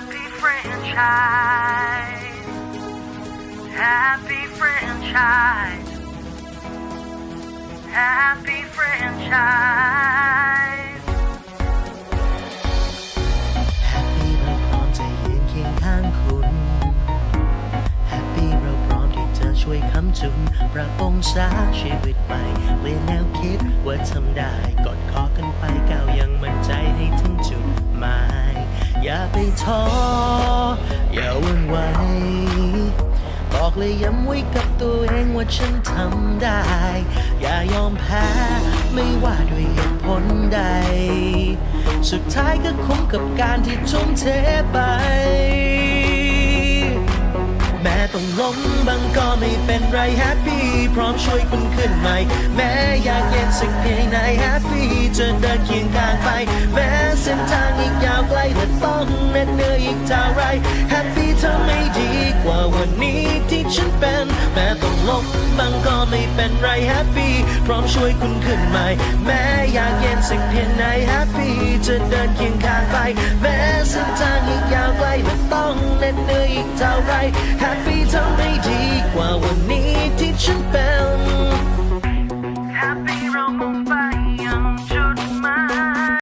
Happy franchise. Happy franchise. Happy franchise. แฮปปี้เราพร้อมจะยืนเคียงข้างคุณ แฮปปี้เราพร้อมที่จะช่วยคำจุน ประปงษาชีวิตใหม่เปลี่ยนแนวคิดว่าทำได้กอดคอกัน อย่าไปท้อ อย่าหวันไหวบอกเลยย้ำไว้กับตัวเองว่าฉันทำได้ อย่ายอมแพ้ ไม่ว่าด้วยเหตุผลใด สุดท้ายก็คุ้มกับการที่ทุ่มเทไป แม้ต้องล้มบางก็ไม่เป็นไรแฮปปี้พร้อมช่วยคุณขึ้นใหม่ แม้อยากเย็นสักเพียงไหนแฮปปี้จะเดินเคียงข้างไป องเหน็ดเหนื่อยอีกเท่าไรแฮปปี้เธอไม่ดีกว่าวันนี้ที่ฉันเป็น แม้ต้องลบบางก็ไม่เป็นไรแฮปปี้พร้อมช่วยคุณขึ้นใหม่ แม้อยากเย็นสักเพียงไหนแฮปปี้จะเดินเคียงข้างไป แม้เส้นทางอีกยาวไกลแต่ต้องเหน็ดเหนื่อยอีกเท่าไรแฮปปี้เธอไม่ดีกว่าวันนี้ที่ฉันเป็น Happy Rumble